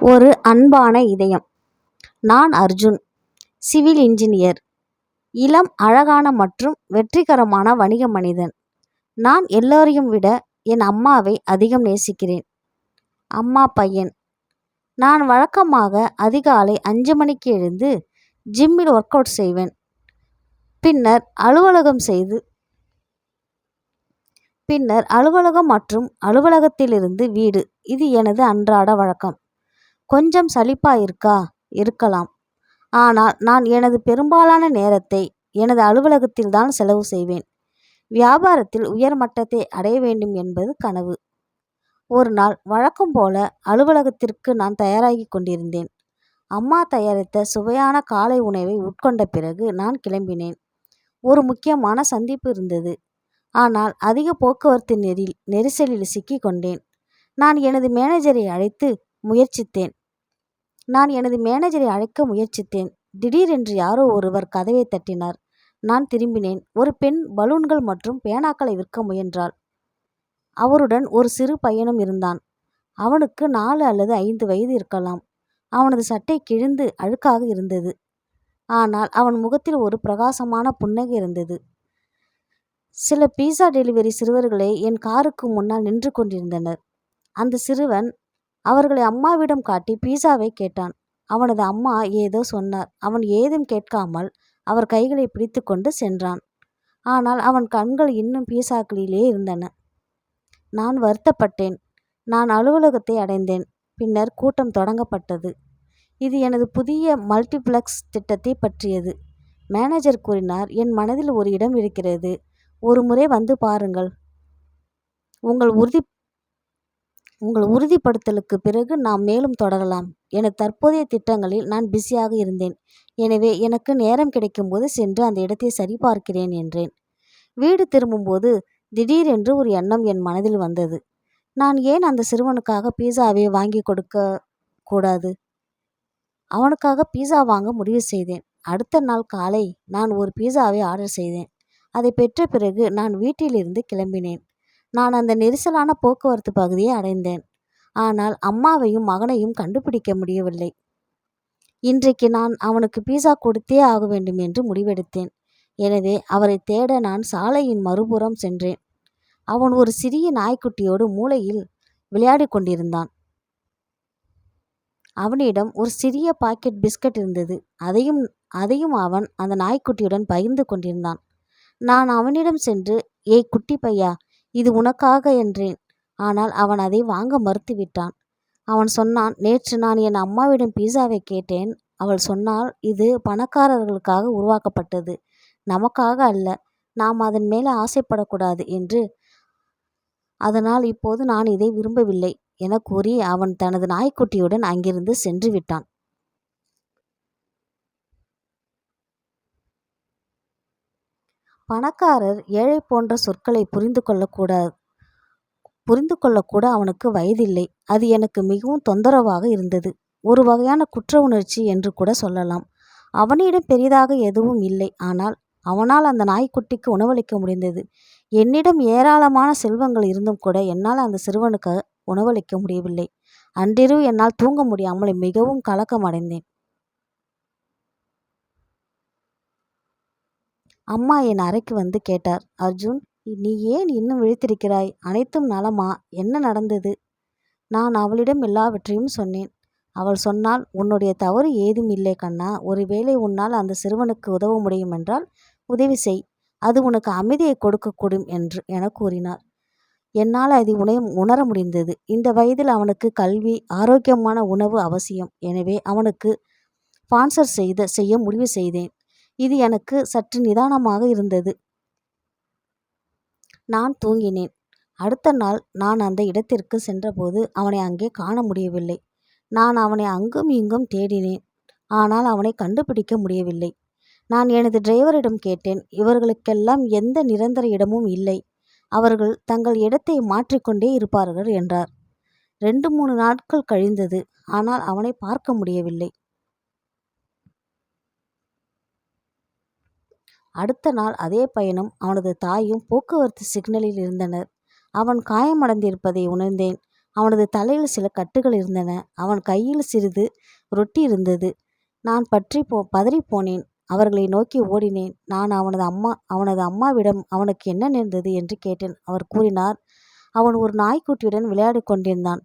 ஒரு அன்பான இதயம். நான் அர்ஜுன் சிவில் இன்ஜினியர். இளம் அழகான மற்றும் வெற்றிகரமான வணிக மனிதன். நான் எல்லோரையும் விட என் அம்மாவை அதிகம் நேசிக்கிறேன். அம்மா பையன். நான் வழக்கமாக அதிகாலை அஞ்சு மணிக்கு எழுந்து ஜிம்மில் ஒர்க் அவுட் செய்வேன். பின்னர் அலுவலகம் செய்து பின்னர் அலுவலகம் மற்றும் அலுவலகத்திலிருந்து வீடு. இது எனது அன்றாட வழக்கம். கொஞ்சம் சலிப்பா இருக்கா? இருக்கலாம். ஆனால் நான் எனது பெரும்பாலான நேரத்தை எனது அலுவலகத்தில் தான் செலவு செய்வேன். வியாபாரத்தில் உயர் மட்டத்தை அடைய வேண்டும் என்பது கனவு. ஒரு நாள் வழக்கம் போல அலுவலகத்திற்கு நான் தயாராகி கொண்டிருந்தேன். அம்மா தயாரித்த சுவையான காலை உணவை உட்கொண்ட பிறகு நான் கிளம்பினேன். ஒரு முக்கியமான சந்திப்பு இருந்தது. ஆனால் அதிக போக்குவரத்து நெறி நெரிசலில் சிக்கிக் கொண்டேன். நான் எனது மேனேஜரை அழைத்து முயற்சித்தேன். நான் எனது மேனேஜரை அழைக்க முயற்சித்தேன். திடீரென்று யாரோ ஒருவர் கதவை தட்டினார். நான் திரும்பினேன். ஒரு பெண் பலூன்கள் மற்றும் பேனாக்களை விற்க முயன்றாள். அவருடன் ஒரு சிறு பையனும் இருந்தான். அவனுக்கு நாலு அல்லது ஐந்து வயது இருக்கலாம். அவனது சட்டை கிழிந்து அழுக்காக இருந்தது. ஆனால் அவன் முகத்தில் ஒரு பிரகாசமான புன்னகை இருந்தது. சில பீஸா டெலிவரி சிறுவர்களே என் காருக்கு முன்னால் நின்று கொண்டிருந்தனர். அந்த சிறுவன் அவர்களை அம்மாவிடம் காட்டி பீஸாவை கேட்டான். அவனது அம்மா ஏதோ சொன்னார். அவன் ஏதும் கேட்காமல் அவர் கைகளை பிடித்து கொண்டு சென்றான். ஆனால் அவன் கண்கள் இன்னும் பீஸாக்களிலே இருந்தன. நான் வருத்தப்பட்டேன். நான் அலுவலகத்தை அடைந்தேன். பின்னர் கூட்டம் தொடங்கப்பட்டது. இது எனது புதிய மல்டிப்ளெக்ஸ் திட்டத்தை பற்றியது. மேனேஜர் கூறினார் என் மனதில் ஒரு இடம் இருக்கிறது. ஒரு முறை வந்து பாருங்கள். உங்கள் உறுதி உங்கள் உறுதிப்படுத்தலுக்கு பிறகு நாம் மேலும் தொடரலாம். எனது தற்போதைய திட்டங்களில் நான் பிஸியாக இருந்தேன். எனவே எனக்கு நேரம் கிடைக்கும்போது சென்று அந்த இடத்தை சரிபார்க்கிறேன் என்றேன். வீடு திரும்பும்போது திடீரென்று ஒரு எண்ணம் என் மனதில் வந்தது. நான் ஏன் அந்த சிறுவனுக்காக பீஸாவை வாங்கி கொடுக்க கூடாது? அவனுக்காக பீஸா வாங்க முடிவு செய்தேன். அடுத்த நாள் காலை நான் ஒரு பீஸாவை ஆர்டர் செய்தேன். அதை பெற்ற பிறகு நான் வீட்டிலிருந்து கிளம்பினேன். நான் அந்த நெரிசலான போக்குவரத்து பகுதியை அடைந்தேன். ஆனால் அம்மாவையும் மகனையும் கண்டுபிடிக்க முடியவில்லை. இன்றைக்கு நான் அவனுக்கு பீஸா கொடுத்தே ஆக வேண்டும் என்று முடிவெடுத்தேன். எனவே அவரை தேட நான் சாலையின் மறுபுறம் சென்றேன். அவன் ஒரு சிறிய நாய்க்குட்டியோடு மூலையில் விளையாடிக் கொண்டிருந்தான். அவனிடம் ஒரு சிறிய பாக்கெட் பிஸ்கட் இருந்தது. அதையும் அதையும் அவன் அந்த நாய்க்குட்டியுடன் பகிர்ந்து கொண்டிருந்தான். நான் அவனிடம் சென்று ஏய் குட்டி பையா இது உனக்காக என்றேன். ஆனால் அவன் அதை வாங்க மறுத்துவிட்டான். அவன் சொன்னான் நேற்று நான் என் அம்மாவிடம் பீஸாவை கேட்டேன். அவள் சொன்னால் இது பணக்காரர்களுக்காக உருவாக்கப்பட்டது. நமக்காக அல்ல. நாம் அதன் மேலே ஆசைப்படக்கூடாது என்று. அதனால் இப்போது நான் இதை விரும்பவில்லை. என கூறி அவன் தனது நாய்க்குட்டியுடன் அங்கிருந்து சென்று விட்டான். பணக்காரர் ஏழை போன்ற சொற்களை புரிந்து கொள்ளக்கூடாது புரிந்து கொள்ளக்கூட அவனுக்கு வயதில்லை. அது எனக்கு மிகவும் தொந்தரவாக இருந்தது. ஒரு வகையான குற்ற உணர்ச்சி என்று கூட சொல்லலாம். அவனிடம் பெரிதாக எதுவும் இல்லை. ஆனால் அவனால் அந்த நாய்க்குட்டிக்கு உணவளிக்க முடிந்தது. என்னிடம் ஏராளமான செல்வங்கள் இருந்தும் கூட என்னால் அந்த சிறுவனுக்கு உணவளிக்க முடியவில்லை. அன்றிரவு என்னால் தூங்க முடியாமல் மிகவும் கலக்கம் அம்மா என் அறைக்கு வந்து கேட்டார். அர்ஜுன் நீ ஏன் இன்னும் விழித்திருக்கிறாய்? அனைத்தும் நலமா? என்ன நடந்தது? நான் அவளிடம் எல்லாவற்றையும் சொன்னேன். அவள் சொன்னால் உன்னுடைய தவறு ஏதும் இல்லை கண்ணா. ஒருவேளை உன்னால் அந்த சிறுவனுக்கு உதவ முடியும் என்றால் உதவி செய். அது உனக்கு அமைதியை கொடுக்கக்கூடும் என்று என கூறினார். என்னால் அதை உணை உணர முடிந்தது. இந்த வயதில் அவனுக்கு கல்வி ஆரோக்கியமான உணவு அவசியம். எனவே அவனுக்கு ஸ்பான்சர் செய்த செய்ய முடிவு செய்தேன். இது எனக்கு சற்று நிதானமாக இருந்தது. நான் தூங்கினேன். அடுத்த நாள் நான் அந்த இடத்திற்கு சென்றபோது அவனை அங்கே காண முடியவில்லை. நான் அவனை அங்கும் இங்கும் தேடினேன். ஆனால் அவனை கண்டுபிடிக்க முடியவில்லை. நான் எனது டிரைவரிடம் கேட்டேன். இவர்களுக்கெல்லாம் எந்த நிரந்தர இடமும் இல்லை. அவர்கள் தங்கள் இடத்தை மாற்றிக்கொண்டே இருப்பார்கள் என்றார். ரெண்டு மூணு நாட்கள் கழிந்தது. ஆனால் அவனை பார்க்க முடியவில்லை. அடுத்த நாள் அதே பையனும் அவனது தாயும் போக்குவரத்து சிக்னலில் இருந்தனர். அவன் காயமடைந்திருப்பதை உணர்ந்தேன். அவனது தலையில் சில கட்டுகள் இருந்தன. அவன் கையில் சிறிது ரொட்டி இருந்தது. நான் பற்றி போ பதறிப்போனேன் அவர்களை நோக்கி ஓடினேன். நான் அவனது அம்மா அவனது அம்மாவிடம் அவனுக்கு என்ன நேர்ந்தது என்று கேட்டேன். அவர் கூறினார் அவன் ஒரு நாய்க்குட்டியுடன் விளையாடிக் கொண்டிருந்தான்.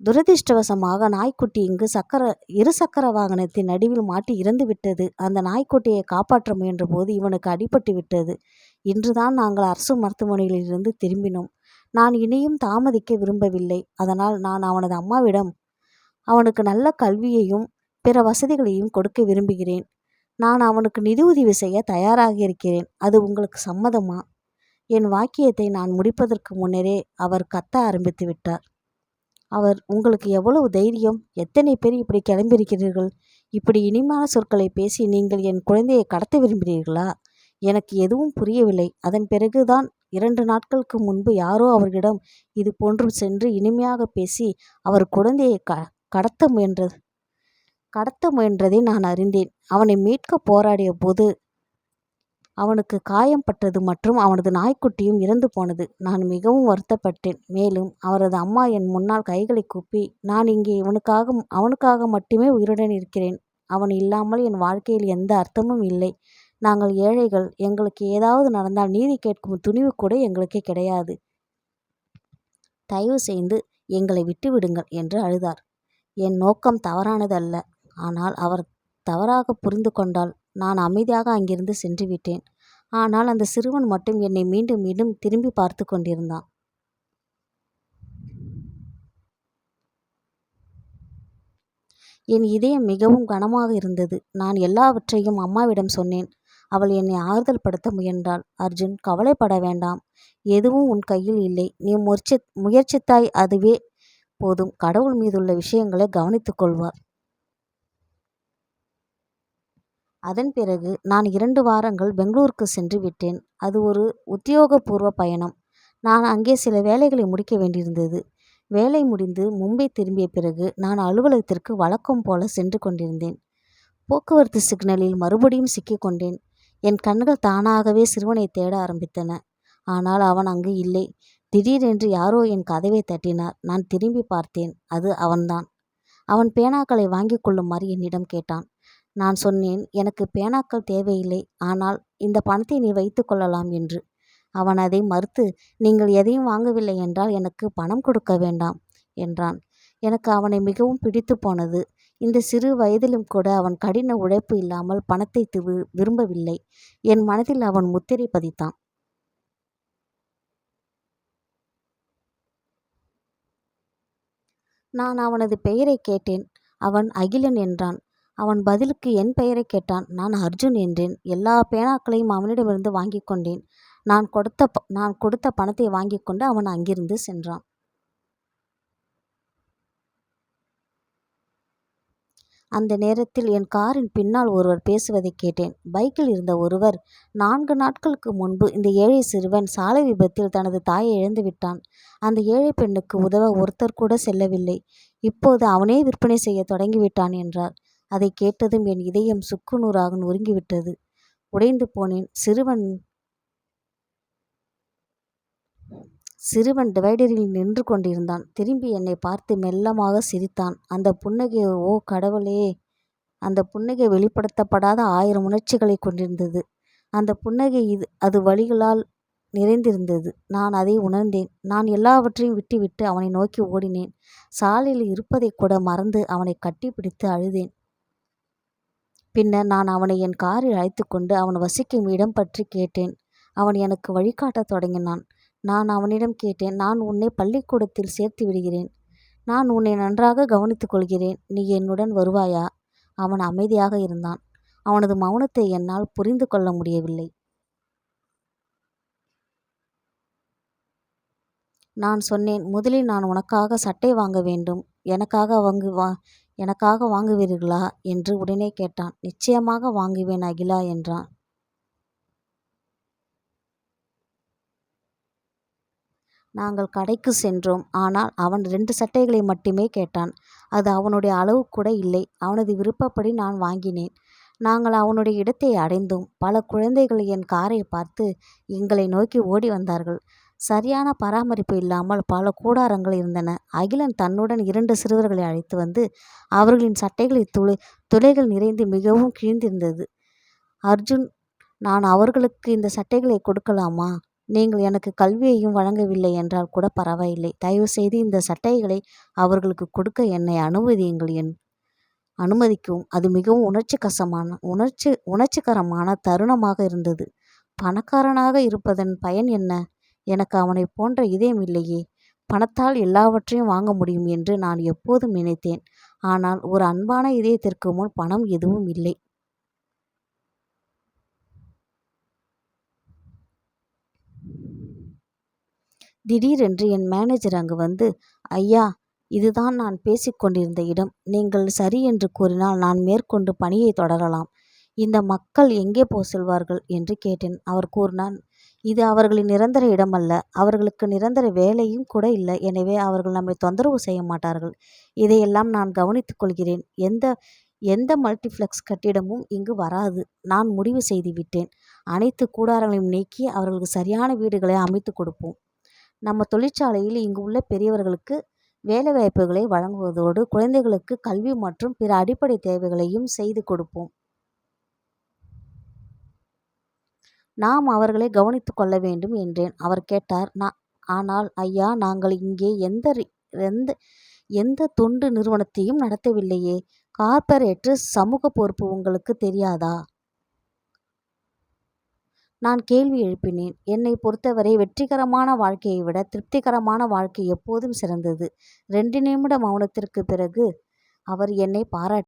துரதிர்ஷ்டவசமாக நாய்க்குட்டி இங்கு சக்கர இரு சக்கர வாகனத்தின் நடுவில் மாட்டி இறந்து விட்டது. அந்த நாய்க்குட்டியை காப்பாற்ற முயன்றபோது இவனுக்கு அடிபட்டு விட்டது. இன்றுதான் நாங்கள் அரசு மருத்துவமனையிலிருந்து திரும்பினோம். நான் இனியும் தாமதிக்க விரும்பவில்லை. அதனால் நான் அவனது அம்மாவிடம் அவனுக்கு நல்ல கல்வியையும் பிற வசதிகளையும் கொடுக்க விரும்புகிறேன். நான் அவனுக்கு நிதி உதவி செய்ய தயாராக இருக்கிறேன். அது உங்களுக்கு சம்மதமா? என் வாக்கியத்தை நான் முடிப்பதற்கு முன்னரே அவர் கத்த ஆரம்பித்து விட்டார். அவர் உங்களுக்கு எவ்வளவு தைரியம்? எத்தனை பேர் இப்படி கிளம்பியிருக்கிறீர்கள்? இப்படி இனிமையான சொற்களை பேசி நீங்கள் என் குழந்தையை கடத்த விரும்புகிறீர்களா? எனக்கு எதுவும் புரியவில்லை. அதன் பிறகுதான் இரண்டு நாட்களுக்கு முன்பு யாரோ அவர்களிடம் இது போன்று சென்று இனிமையாக பேசி அவர் குழந்தையை க கடத்த முயன்றது கடத்த முயன்றதை நான் அறிந்தேன். அவனை மீட்க போராடிய போது அவனுக்கு காயம் பட்டது மற்றும் அவனது நாய்க்குட்டியும் இறந்து போனது. நான் மிகவும் வருத்தப்பட்டேன். மேலும் அவரது அம்மா என் முன்னால் கைகளை கூப்பி நான் இங்கே இவனுக்காக அவனுக்காக மட்டுமே உயிருடன் இருக்கிறேன். அவன் இல்லாமல் என் வாழ்க்கையில் எந்த அர்த்தமும் இல்லை. நாங்கள் ஏழைகள். எங்களுக்கு ஏதாவது நடந்தால் நீதி கேட்கும் துணிவு கூட எங்களுக்கு கிடையாது. தயவு செய்து எங்களை விட்டு விடுங்கள் என்று அழுதார். என் நோக்கம் தவறானதல்ல. ஆனால் அவர் தவறாக புரிந்து கொண்டால் நான் அமைதியாக அங்கிருந்து சென்று விட்டேன் ஆனால் அந்த சிறுவன் மட்டும் என்னை மீண்டும் மீண்டும் திரும்பி பார்த்து கொண்டிருந்தான். என் இதயம் மிகவும் கனமாக இருந்தது. நான் எல்லாவற்றையும் அம்மாவிடம் சொன்னேன். அவள் என்னை ஆறுதல் படுத்த முயன்றாள். அர்ஜுன் கவலைப்பட வேண்டாம். எதுவும் உன் கையில் இல்லை. நீ முயற்சி முயற்சித்தாய் அதுவே போதும். கடவுள் மீதுள்ள விஷயங்களை கவனித்துக் கொள்வார். அதன் பிறகு நான் இரண்டு வாரங்கள் பெங்களூருக்கு சென்று விட்டேன். அது ஒரு உத்தியோகபூர்வ பயணம். நான் அங்கே சில வேலைகளை முடிக்க வேண்டியிருந்தது. வேலை முடிந்து மும்பை திரும்பிய பிறகு நான் அலுவலகத்திற்கு வழக்கம் போல சென்று கொண்டிருந்தேன். போக்குவரத்து சிக்னலில் மறுபடியும் சிக்கிக்கொண்டேன் என் கண்கள் தானாகவே சிறுவனை தேட ஆரம்பித்தன. ஆனால் அவன் அங்கு இல்லை. திடீரென்று யாரோ என் கதவை தட்டினார். நான் திரும்பி பார்த்தேன். அது அவன்தான். அவன் பேனாக்களை வாங்கிக் கொள்ளுமாறு என்னிடம் கேட்டான். நான் சொன்னேன் எனக்கு பேனாக்கள் தேவையில்லை ஆனால் இந்த பணத்தை நீ வைத்து கொள்ளலாம் என்று. அவன் அதை மறுத்து நீங்கள் எதையும் வாங்கவில்லை என்றால் எனக்கு பணம் கொடுக்க வேண்டாம் என்றான். எனக்கு அவனை மிகவும் பிடித்து போனது. இந்த சிறு வயதிலும் கூட அவன் கடின உழைப்பு இல்லாமல் பணத்தை விரும்பவில்லை. என் மனதில் அவன் முத்திரை பதித்தான். நான் அவனது பெயரை கேட்டேன். அவன் அகிலன் என்றான். அவன் பதிலுக்கு என் பெயரைக் கேட்டான். நான் அர்ஜுன் என்றேன். எல்லா பேனாக்களையும் அவனிடமிருந்து வாங்கிக் கொண்டேன். நான் கொடுத்த நான் கொடுத்த பணத்தை வாங்கிக் கொண்டு அவன் அங்கிருந்து சென்றான். அந்த நேரத்தில் என் காரின் பின்னால் ஒருவர் பேசுவதைக் கேட்டேன். பைக்கில் இருந்த ஒருவர் நான்கு நாட்களுக்கு முன்பு இந்த ஏழை சிறுவன் சாலை விபத்தில் தனது தாயை இழந்துவிட்டான். அந்த ஏழை பெண்ணுக்கு உதவ ஒருத்தர் கூட செல்லவில்லை. இப்போது அவனே விற்பனை செய்யத் தொடங்கிவிட்டான் என்றார். அதை கேட்டதும் என் இதயம் சுக்கு நூறாக நொறுங்கிவிட்டது. உடைந்து போனேன். சிறுவன் சிறுவன் டிவைடரில் நின்று கொண்டிருந்தான். திரும்பி என்னை பார்த்து மெல்லமாக சிரித்தான். அந்த புன்னகை ஓ கடவுளே! அந்த புன்னகை வெளிப்படுத்தப்படாத ஆயிரம் உணர்ச்சிகளை கொண்டிருந்தது. அந்த புன்னகை இது அது வழிகளால் நிறைந்திருந்தது. நான் அதை உணர்ந்தேன். நான் எல்லாவற்றையும் விட்டுவிட்டு அவனை நோக்கி ஓடினேன். சாலையில் இருப்பதை கூட மறந்து அவனை கட்டிப்பிடித்து அழுதேன். பின்னர் நான் அவனை என் காரில் அழைத்து கொண்டு அவன் வசிக்கும் இடம் பற்றி கேட்டேன். அவன் எனக்கு வழிகாட்டத் தொடங்கினான். நான் அவனிடம் கேட்டேன் நான் உன்னை பள்ளிக்கூடத்தில் சேர்த்து விடுகிறேன். நான் உன்னை நன்றாக கவனித்துக் கொள்கிறேன். நீ என்னுடன் வருவாயா? அவன் அமைதியாக இருந்தான். அவனது மௌனத்தை என்னால் புரிந்து கொள்ள முடியவில்லை. நான் சொன்னேன் முதலில் நான் உனக்காக சட்டை வாங்க வேண்டும். எனக்காக வாங்கு வா எனக்காக வாங்குவீர்களா? என்று உடனே கேட்டான். நிச்சயமாக வாங்குவேன் அகிலா என்றான். நாங்கள் கடைக்கு சென்றோம். ஆனால் அவன் ரெண்டு சட்டைகளை மட்டுமே கேட்டான். அது அவனுடைய அளவு கூட இல்லை. அவனது விருப்பப்படி நான் வாங்கினேன். நாங்கள் அவனுடைய இடத்தை அடைந்தோம். பல குழந்தைகள் என் காரை பார்த்து எங்களை நோக்கி ஓடி வந்தார்கள். சரியான பராமரிப்பு இல்லாமல் பல கூடாரங்கள் இருந்தன. அகிலன் தன்னுடன் இரண்டு சிறுவர்களை அழைத்து வந்து அவர்களின் சட்டைகளில் துளை துளைகள் நிறைந்து மிகவும் கிழிந்திருந்தது. அர்ஜுன் நான் அவர்களுக்கு இந்த சட்டைகளை கொடுக்கலாமா? நீங்கள் எனக்கு கல்வியையும் வழங்கவில்லை என்றால் கூட பரவாயில்லை. தயவுசெய்து இந்த சட்டைகளை அவர்களுக்கு கொடுக்க என்னை அனுமதியுங்கள் என் அனுமதிக்கவும். அது மிகவும் உணர்ச்சிகசமான உணர்ச்சி உணர்ச்சிகரமான தருணமாக இருந்தது. பணக்காரனாக இருப்பதன் பயன் என்ன? எனக்கு அவனைப் போன்ற இதயம் இல்லையே. பணத்தால் எல்லாவற்றையும் வாங்க முடியும் என்று நான் எப்போதும் நினைத்தேன். ஆனால் ஒரு அன்பான இதயத்திற்கு முன் பணம் எதுவும் இல்லை. திடீரென்று என் மேனேஜர் அங்கு வந்து ஐயா இதுதான் நான் பேசிக்கொண்டிருந்த இடம். நீங்கள் சரி என்று கூறினால் நான் மேற்கொண்டு பணியைத் தொடரலாம். இந்த மக்கள் எங்கே போ செல்வார்கள்? என்று கேட்டேன். அவர் கூறினார் இது அவர்களின் நிரந்தர இடமல்ல. அவர்களுக்கு நிரந்தர வேலையும் கூட இல்லை. எனவே அவர்கள் நம்மை தொந்தரவு செய்ய மாட்டார்கள். இதையெல்லாம் நான் கவனித்துக் கொள்கிறேன். எந்த எந்த மல்டிப்ளெக்ஸ் கட்டிடமும் இங்கு வராது. நான் முடிவு செய்து விட்டேன். அனைத்து கூடாரங்களையும் நீக்கி அவர்களுக்கு சரியான வீடுகளை அமைத்து கொடுப்போம். நம்ம தொழிற்சாலையில் இங்கு உள்ள பெரியவர்களுக்கு வேலைவாய்ப்புகளை வழங்குவதோடு குழந்தைகளுக்கு கல்வி மற்றும் பிற அடிப்படை தேவைகளையும் செய்து கொடுப்போம். நாம் அவர்களை கவனித்துக் கொள்ள வேண்டும் என்றேன். அவர் கேட்டார் நான் ஆனால் ஐயா நாங்கள் இங்கே எந்த எந்த எந்த தொண்டு நிறுவனத்தையும் நடத்தவில்லையே. கார்ப்பரேட் சமூக பொறுப்பு உங்களுக்கு தெரியாதா? நான் கேள்வி எழுப்பினேன். என்னை பொறுத்தவரை வெற்றிகரமான வாழ்க்கையை விட திருப்திகரமான வாழ்க்கை எப்போதும் சிறந்தது. ரெண்டு நிமிட மௌனத்திற்குப் பிறகு அவர் என்னை பாராட்டி